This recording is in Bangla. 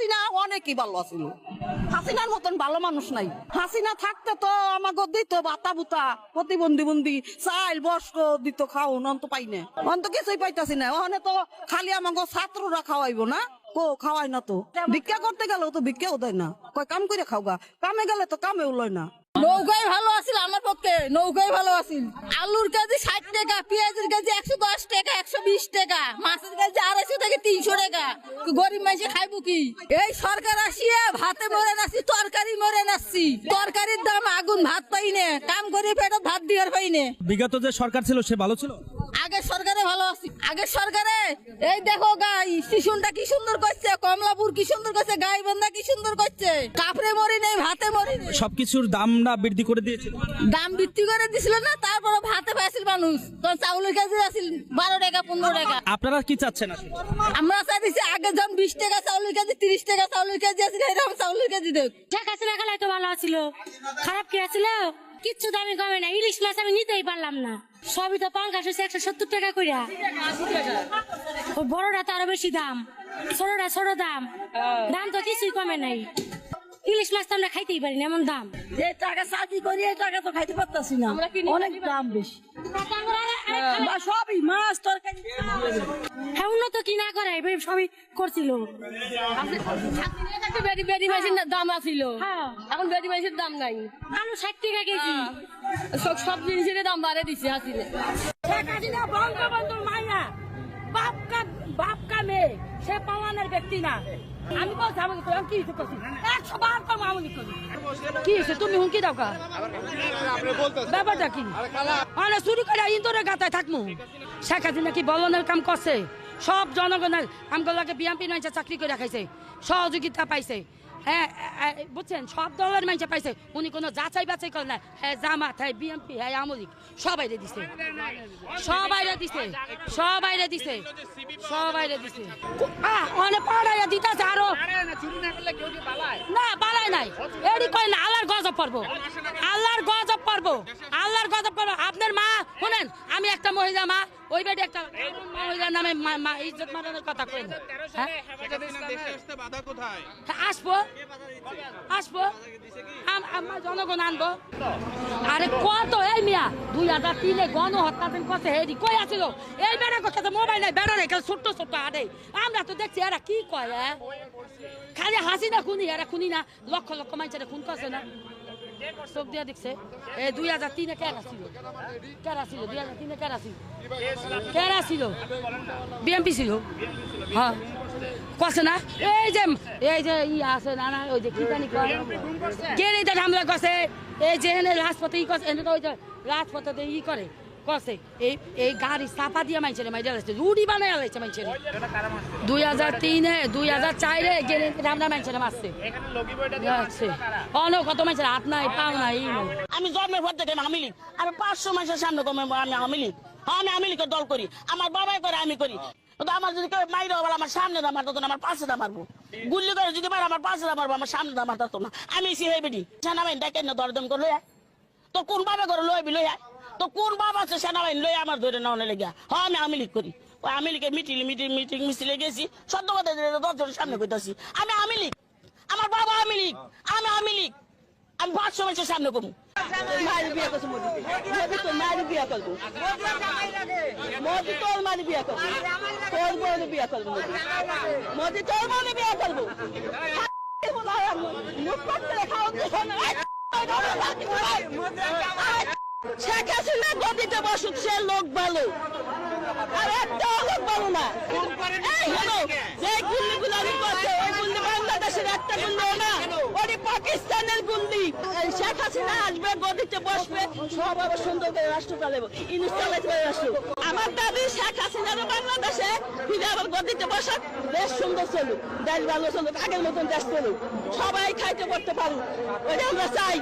হাসিনা অনেকই ভালো আছিল। হাসিনার মতন ভালো মানুষ নাই। হাসিনা থাকতে তো আমাকে দিত বাতা বুতা, প্রতিবন্ধী বন্দি চাইল বস্ক দিত খাও অন্ত পাই না। অন্ত কিছুই পাইতাছি না। ওখানে তো খালি আমাকে ছাত্ররা খাওয়াইব না? কো খাওয়াই না তো। ভিক্ষা করতে গেলেও তো ভিক্ষাও দেয় না। কয়, কাম করে খাওগা। কামে গেলে তো কামে লয় না। নৌকাই ভালো আছিল আমার পক্ষে নৌকাই ভালো আছিল। আলুর কেজি ষাট টাকা, পেঁয়াজের কেজি একশো দশ টাকা, একশো বিশ টাকা, মাছের কেজি আড়াইশো থেকে তিনশো টাকা। গরিব মানুষে খাইবো কি? এই সরকার আসিয়ে ভাতে মরে নাচ্ছি তরকারি মরে নাচ্ছি তরকারির দাম আগুন ভাত পাই নে কাম করে পেটে ভাত দিয়ার পাই নে বিগত যে সরকার ছিল সে ভালো ছিল? আগের সরকারে ভালো আছি। আগের সরকারে এই দেখো গাই স্টেশনটা কি সুন্দর করছে কমলাপুর কি সুন্দর করছে গাইবান্ধা কি সুন্দর করছে। কাপড়ে মরি নেই ভাতে মরি নেই। সবকিছুর দামটা বৃদ্ধি করে দিয়েছে দাম বৃদ্ধি করে দিছিল না তারপরে ভাতে পাইছিল মানুষ। তখন চাউলের কেজি আছিল বারো টাকা পনেরো টাকা। আপনারা কি চাচ্ছেন আসলে? আমরা চাইছি আগে যখন বিশ টাকা চাউলের কেজি তিরিশ টাকা চাউলের কেজি আছিল এরকম চাউলের কেজি দেখ। শেখ হাসিনা খেলায় তো ভালো ছিল খারাপ কি আছিল কিচ্ছু দামি কমে না ইলিশ মাছ আমি নিতেই পারলাম না। সবই তো পাঙ্কাশ হচ্ছে একশো সত্তর টাকা করিয়া ও বড়টা তো আরও বেশি দাম ছোটটা ছোট দাম দাম তো কিছুই কমে নাই। ইলিশ মাছ তো আমরা খাইতেই পারি না এমন দাম। যে টাকা চাকরি করি এই টাকা তো খাইতে পারতাছি না। অনেক দাম বেশি। সবই মাছ তরকারি। হ্যাঁ উন্নত কি না করে এবার সবই করছিল। মাছের দাম আছিল? হ্যাঁ। এখন বেডি মাছের দাম নাই। আলু ষাট টাকা কেজি। সব সব জিনিসের দাম বাড়ে দিছে হাসিলে। শেখ হাসিনা বঙ্গবন্ধুর মাইয়া। বাপ কা বাপ কা মেয়ে সে পালানের ব্যক্তি না। আমি বলছি আমাকে তো কি হিসেব করছি? একশো বার কম আমি করি কি তুমি হুমকি দাও কা? ব্যাপারটা কি? মানে শুরু করে ইন্দোরের গাতায় শেখ হাসিনা কি বলনের কাম করছে? সব জনগণের আমগুলোকে বিএমপি নয়ছে চাকরি করে খাইছে, সহযোগিতা পাইছে। হ্যাঁ বুঝছেন? সব দলের মানুষ পাইছে। উনি কোনো যাচাই বাছাই করে না। হ্যাঁ জামাত হ্যাঁ বিএমপি হ্যাঁ আমলিক সবাইরে দিছে। সবাইরে দিছে। সবাইরে দিছে। সবাইরে দিছে। আহ অনেক পাড়াইয়া দিতেছে আরও। না বালাই নাই। এডি কই না, আল্লাহর গজব পড়ব। আল্লাহর গজব পড়ব। আল্লাহর গজব পড়ব। আপনার মা, শুনেন, আমি একটা মহিলা মা ওই বেডে একটা মহিলার নামে ইজ্জত মারানোর কথা কই হ্যাঁ? হ্যাঁ, আসব। আসব। আম- আমার জনগণ আনব। আরে কত এই মিয়া দুই হাজার তিনে গণ হত্যা দিন কত হেরি কই আছিল? এই বেড়া কথা মোবাইল নাই বেড়া রেখে ছোট্ট ছোট্ট আরে আমরা তো দেখছি এরা কি কয় হ্যাঁ? খালি হাসি না খুনি এরা খুনি না লক্ষ লক্ষ মানুষের খুন করছে না। চোখ দিয়া দেখছে। এ, দুই হাজার তিনে কেরা ছিল কেরা ছিল দুই হাজার তিনে কেরা ছিল কেরা ছিল বিএমপি ছিল। হ্যাঁ কছে না? এই যে এই যে ই আছে, না না, ওই যে কি জানি কে হামলা করছে এই যে এনে রাজপথে ই করছে এনে তো ওই যে রাজপথে ই করে এই এই গাড়ি চাপা দিয়ে মাইছে রে মাইজা লাগছে রুডি বানাই লাগছে মাইছে রে। দুই হাজার তিনে দুই হাজার চারে গেলে মাইছে রে মারছে। আছে অন কত মাইছে হাত নাই পাও নাই আমি জন্মের পর থেকে আমি লীগ। আমি পাঁচশো মাসের সামনে কমে আমি লীগ। হ্যাঁ আমি লীগের দল করি। আমার বাবাই করে আমি করি। আমার যদি কেউ মাইরে বলে আমার সামনে দা মারতো না আমার পাশে দা মারবো। গুল্লি করে যদি মারে আমার পাশে দা মারবো আমার সামনে দা মারতো না। আমি সে হেই বেটি সেনাবাহিনী ডাকেন না দরদম করে লই তো কোন বাবা করে লই লই আয়। তো কোন বাবা আছে? সেনাবাহিনী লই আমার ধরে নেওয়া লেগে হ্যাঁ আমি আওয়ামী লীগ করি। ওই আওয়ামী লীগের মিটিং মিটিং মিটিং, মিছিলে গেছি। সত্য কথা দশজনের সামনে কইতাছি, আমি আওয়ামী লীগ আমার বাবা আওয়ামী লীগ আমি আওয়ামী লীগ আমি পাঁচশো মাসের সামনে কমু। মায়ের বিয়ে করছে মোদি। মোদি তো মায়ের বিয়ে করব। মোদি তোর মানে বিয়ে করব। তোর মোদি। তোর মানে বিয়ে করব। শেখ হাসিনা গদিতে বসুক, সে লোক ভালো আর একটা লোক ভালো না। যে গুল্লিগুলো আমি করছে, ওই গুল্লি বাংলাদেশের একটা গুল্লি না ওটি পাকিস্তানের গুল্লি শেখ হাসিনা আসবে, গদিতে বসবে, সব আবার সুন্দর করে রাষ্ট্র চালাবো চালাইতে পারে রাষ্ট্র। আমার দাবি, শেখ হাসিনার বাংলাদেশে ফিরে আবার গদিতে বসাক, দেশ সুন্দর চলুক, দেশ ভালো চলুক, আগের মতন দেশ চলুক, সবাই খাইতে করতে পারুক। ওইটা আমরা চাই।